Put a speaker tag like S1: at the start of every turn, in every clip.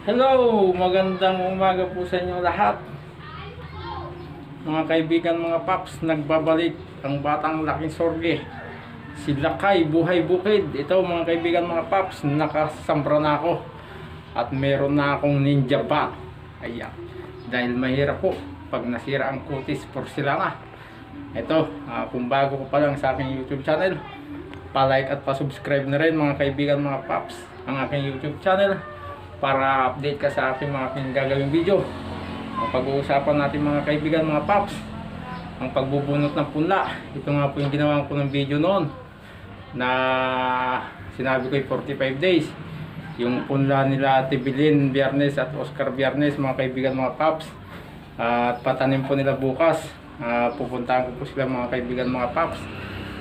S1: Hello! Magandang umaga po sa inyo lahat. Mga kaibigan, mga paps, nagbabalik ang batang laking sorge. Si Lakay, Buhay Bukid. Ito mga kaibigan, mga paps, nakasambra na ako. At meron na akong ninja bat. Ayan. Dahil mahirap po pag nasira ang kutis porcelana. Ito, ah, kung bago ko pa lang sa aking YouTube channel, pa-like at pa-subscribe na rin mga kaibigan, mga paps, ang aking YouTube channel para update ka sa aking mga gagawing video. Ang pag-uusapan natin mga kaibigan, mga paps, ang pagbubunot ng punla. Ito nga po yung ginawa ko ng video noon na sinabi ko yung 45 days. Yung punla nila Tibilin Biyernes at Oscar Biyernes, mga kaibigan, mga paps. At patanim po nila bukas. Ah, pupuntahan ko po sila mga kaibigan, mga paps.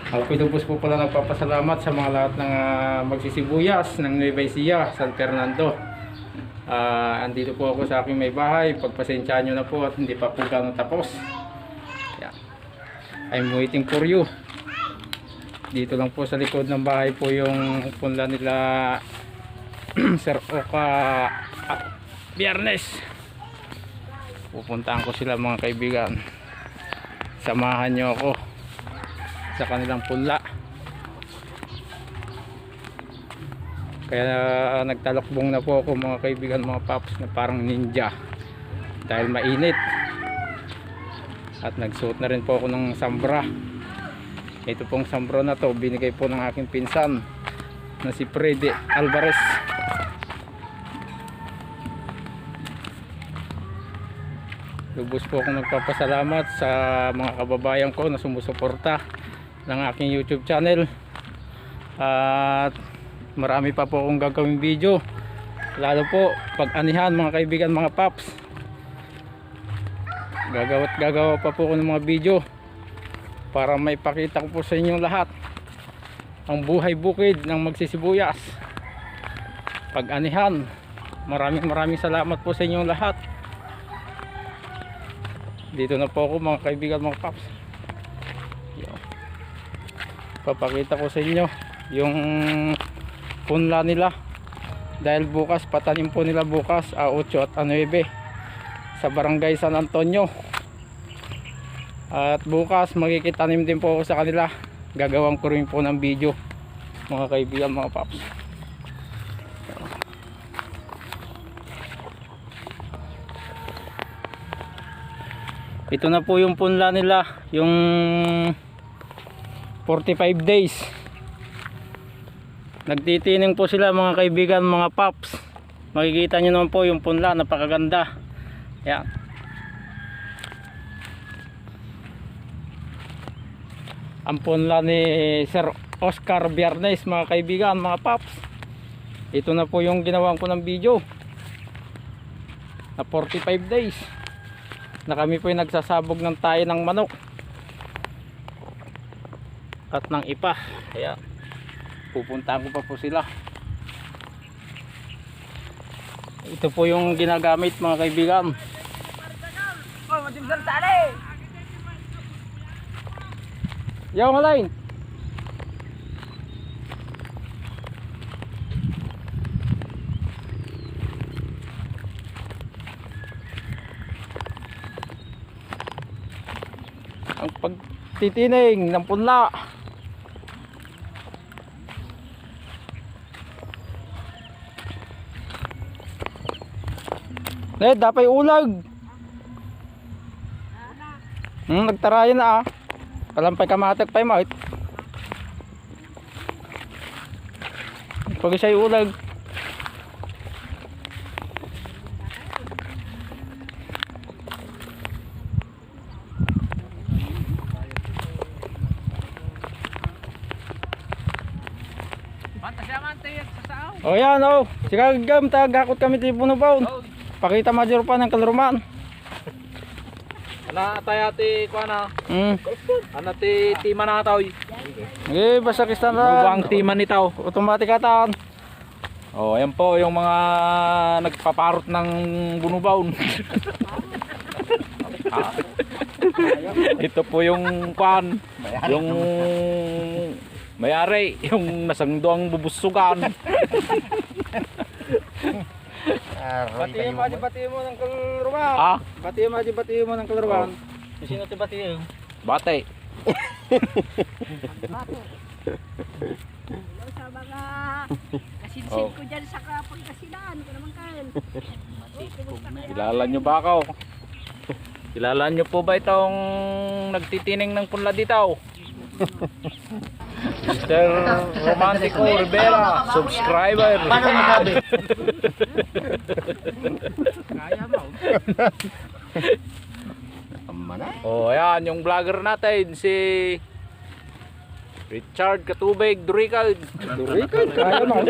S1: Ako ito po pala nagpapasalamat sa mga lahat ng ah, magsisibuyas ng Nueva Ecija, San Fernando. Ah, andito po ako sa aking may bahay. Pagpasensyahan nyo na po at hindi pa po gano'n tapos. Yan. I'm waiting for you. Dito lang po sa likod ng bahay po yung punla nila Sir Oka ah, Biyernes. Pupuntahan ko sila mga kaibigan. Samahan nyo ako sa kanilang punla. Kaya nagtalokbong na po ako mga kaibigan mga paps na parang ninja dahil mainit. At nagsuot na rin po ako ng sambra. Ito pong sambra na to binigay po ng aking pinsan na si Freddy Alvarez. Lubos po akong nagpapasalamat sa mga kababayan ko na sumusuporta ng aking YouTube channel. At marami pa po akong gagawing video. Lalo po pag anihan mga kaibigan mga paps. Gagawa't gagawa pa po ako ng mga video para may pakita ko po sa inyo lahat ang buhay bukid ng magsisibuyas. Pag anihan, maraming maraming salamat po sa inyong lahat. Dito na po ako mga kaibigan mga paps. Papakita ko sa inyo yung punla nila. Dahil bukas patanim po nila bukas a 8 at a 9 sa barangay San Antonio. At bukas magkikitanim din po ako sa kanila. Gagawin ko rin po ng video mga kaibigan mga paps. Ito na po yung punla nila, yung 45 days. Nagtitining po sila mga kaibigan, mga paps. Makikita nyo naman po yung punla, napakaganda. Yan. Ang punla ni Sir Oscar Biernes mga kaibigan, mga paps. Ito na po yung ginawa ko ng video. Na 45 days na kami po ay nagsasabog ng tayo ng manok at ng ipa kaya pupuntahan ko pa po sila. Ito po yung ginagamit mga kaibigan.
S2: Oh, tali.
S1: yaw malain ang pagtitining ng punla Ned, dapat ulag. Hmm, nagtarayan na ah. Kalampay kamatek pa yung Pag siya'y ulag.
S2: Banta siya man tayo sa sao.
S1: O yan o. Sige gam, tagakot kami ti puno baon. Pakita major pa ng kalaruman.
S2: Ana tayo ti kuana.
S1: Hmm.
S2: Ana ti tima na tayo.
S1: Okay, basta kistan
S2: Buwang tima ni tao.
S1: Automatic atan.
S2: Oh, ayan po yung mga nagpaparot ng bunubaon. Ito po yung kwan, yung Mayari, yung nasangdo ang bubusugan.
S1: Batiin mo, di batiin mo ng kalruwan.
S2: Ah,
S1: Batiin mo, di batiin mo ng kalruwan.
S3: Sino ito batiin?
S2: bate.
S4: Hello sa mga kasinsin
S2: Oh.
S4: ko dyan sa kapagkasilaan ko naman kain.
S2: Kilala nyo ba ako? Kilala nyo po ba itong nagtitining ng punla dito? Mr. Romantico Rivera, subscriber.
S3: Paano masabi?
S1: Kaya mo.
S2: Oh, ayan, yung vlogger natin, si Richard Katubig Durikal.
S1: Durikal, kaya mo.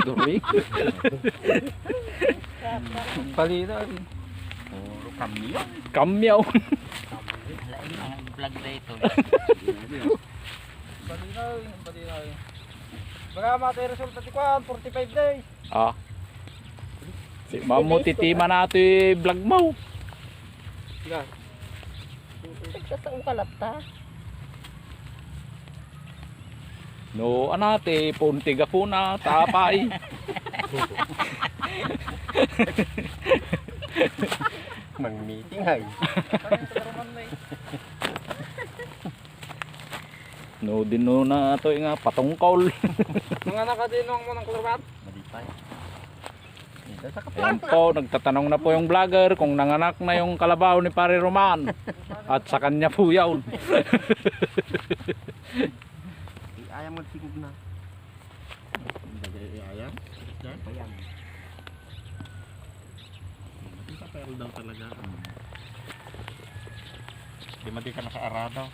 S2: Durikal.
S1: Palitan.
S2: Kamyaw.
S3: Ang vlog na ito.
S1: Palinaw, palinaw. Baka matay resulta di kwan, 45 days.
S2: Ah. Si Mamutitima nato yung vlog mo.
S1: Sige.
S4: Nagsasaong kalata.
S2: No, anate, puntiga po na, tapay.
S3: Mag-meeting hay.
S2: No, din no na ito nga, patungkol.
S1: Mga nakadinong mo ng.
S3: Dito sa
S2: Ayan po, nagtatanong na po yung vlogger kung nanganak na yung kalabaw ni Pare Roman. At sa kanya po yawn.
S3: Ayaw magsigog na. Ayaw? Ayaw. Pero daw talaga. Di mati ka nakaarado.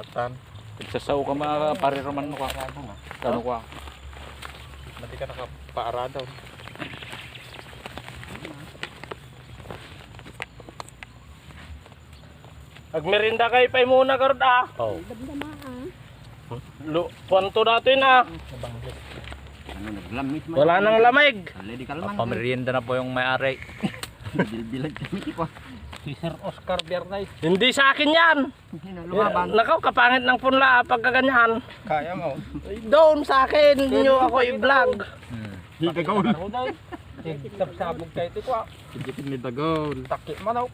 S3: Tatan.
S2: Nagsasaw ka mga Pare Roman mo ka. Ano ka?
S3: Mati ka nakapaarado.
S5: Agmerinda kay pay muna karod ah.
S2: Oh.
S4: Damdamaan.
S5: Lu, kwanto natin ah. Wala nang lamig.
S2: Pamerienda na po yung may-ari.
S3: Bilbilag kami ko.
S1: Si Sir Oscar Bernay.
S5: Hindi sa akin yan.
S3: Lumaban.
S5: Nakaw, kapangit ng punla ah, pagkaganyan.
S1: Kaya mo.
S5: Doon sa akin, nyo ako i-vlog.
S3: Di dagol.
S1: Ako daw. Tigtab-sabog kayo ito kwa.
S3: Sigipin ni dagol.
S1: Takip manaw.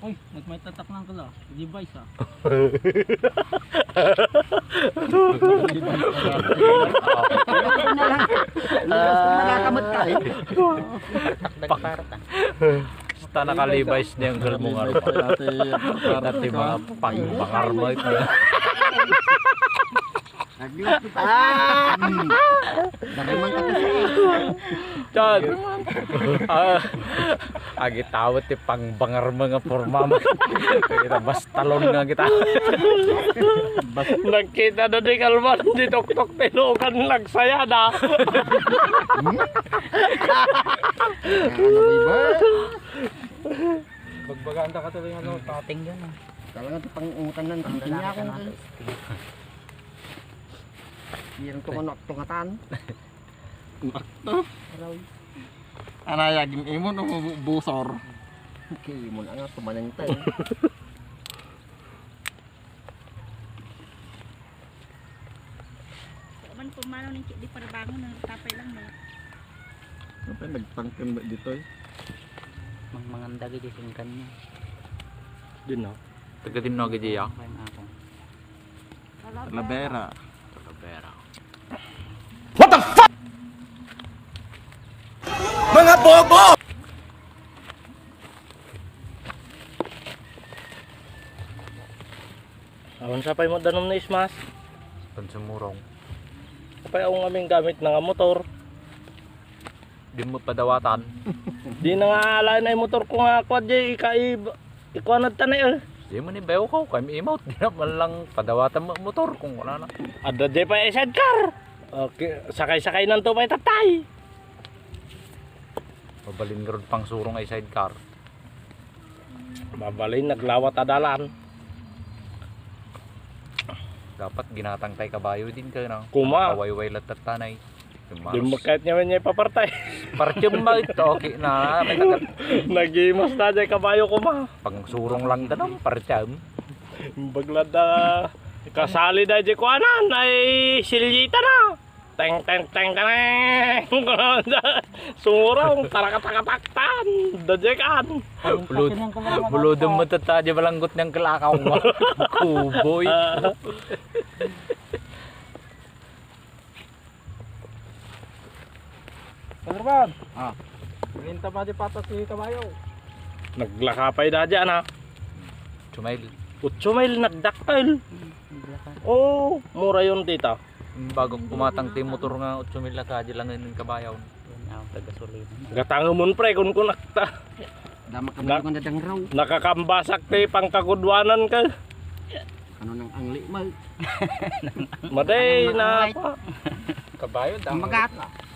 S1: Uy, nagmay tatak lang kala. Device ah.
S3: Nakakamot ka eh.
S2: Basta nakalibays niya yung girl mo nga. Dati mga pangbangar mo ito.
S3: Ah! Dagol man ka kasi.
S2: Chad! Ah, agi tawat ti pangbangar mga forma. Kita bas talon nga kita.
S5: Nagkita na di kalman, di tok-tok tinukan nagsaya na.
S3: Ano ba iba?
S1: Bagbaganda ka tuloy ano.
S3: Pating yan ah. Talaga ito pang umutan ng tinya ko. Meron ko manok tungatan.
S5: Anayagin imon o busor.
S3: Okay, mo na nga tumanan tayo.
S4: Man pumanaw ng di parabangon ng tapay lang mga.
S3: Apa nagtangkan ba dito eh?
S6: Mang mangandagi di sing kanya.
S5: Din no.
S2: Taga din no gidi ya.
S6: Kain ako.
S2: Talavera.
S5: Awan sa pay mo danom na ismas.
S2: Pansumurong.
S5: Kapay ang aming gamit na nga motor.
S2: Di mo padawatan.
S5: Di na nga ala na yung motor ko nga kwad jay ikai ikuanad tanay eh.
S2: Di mo ni bayo ko. Kami imot. Di na man lang padawatan mo motor kung wala na.
S5: Ada jay pa eh, sidecar. Okay, sakay-sakay nang to pay tatay.
S2: Mabalin ron pang surong ay sidecar.
S5: Mabalay naglawat adalan.
S2: Dapat ginatang tay kabayo din ka na.
S5: Kuma.
S2: Kawayway latat tanay.
S5: Di mo kahit niya niya papartay.
S2: Partyum ba ito? Okay na.
S5: Nagimas na jay kabayo ko ma.
S2: Pang surong lang ka nang partyum.
S5: Baglad na Kasali dahil di kuanan ay silyita na. teng teng teng teng surong tarakat
S2: tarakat dejekan bulu bulu demet aja belanggut yang kelakau kuboy
S1: ah.
S3: Terban, Ah.
S1: Minta aja patah si kabayo.
S5: Naglakapay na dyan ha. Chumail. Chumail, nagdakpil. Oh, mura yun dito.
S2: Bago pumatang ti motor nga 8 mil ka, di lang yung kabayaw.
S6: Ang taga-sulina.
S5: Gatangumon pre kung kunakta.
S3: Dama ka
S5: Nak-
S3: na dadang raw.
S5: Nakakambasak ti pangkakudwanan ka.
S3: Ano nang angli mo?
S5: Maday na pa.
S1: Kabayo
S3: Ang magat.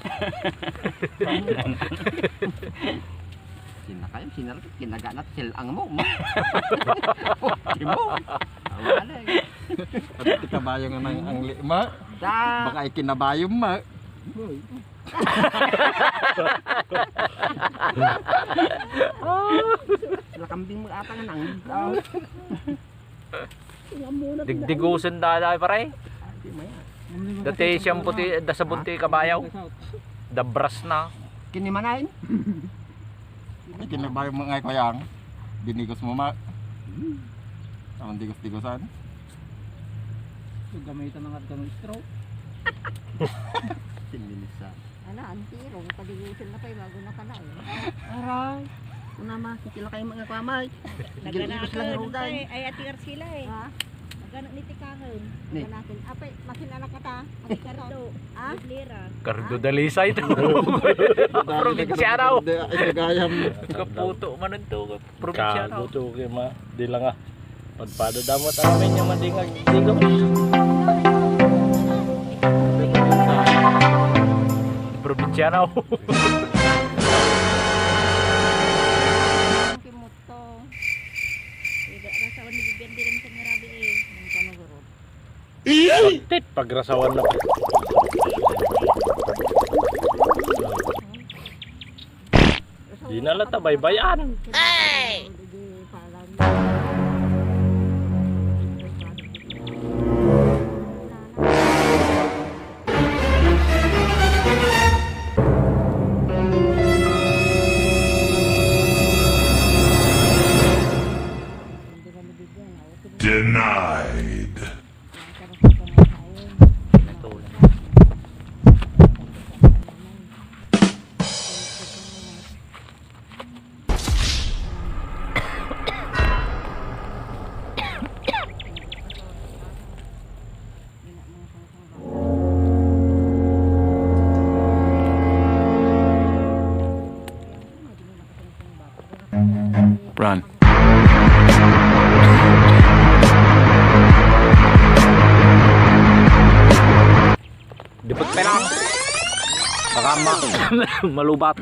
S3: Sina kayo, sina rin. Kinaga na sil ang mo. Mo. Wala.
S7: At kinabayo nga ng ang lima,
S3: Da.
S7: baka ikinabayo ma.
S3: Sila kambing mo ata nga nang.
S2: Digdigusan da da pare. Dati siyang puti, da sa bunti kabayaw. Dabras na.
S3: Kinimanain.
S7: Ikinabayo mo nga kayang. Dinigos mo ma. Ang digos-digosan.
S1: Gamitan ng at ganun straw.
S3: Sinilisa.
S4: Ano, ang tirong, padigusin na pa yung bago na ka na eh.
S3: Aray. Una ma, sila kayo mga kwamay. Sigil-igos lang ruday.
S4: Ay, atir sila eh.
S8: Ha?
S4: Nagana ni Tikahon.
S3: Ni.
S8: Natin. Apay, makinala ka ta. Magikardo.
S4: Ah? Lira.
S2: Kardo dalisay to. Probinsya raw.
S7: Ay kagayam.
S2: Kaputo man ito. Probinsya raw.
S5: Kago to kay ma. Di lang ah. Pagpada damot amin yung madingag. Digos.
S2: Probinsya raw.
S8: Ang kimuto.
S4: Ida rasa ni bibigyan din naman sa ngarabi eh.
S8: Ang kanuguro.
S5: Tit pagrasawan na. Di na lata baybayan.
S8: Hey!
S9: Run.
S2: Dipot pa lang. Baka ma malubat.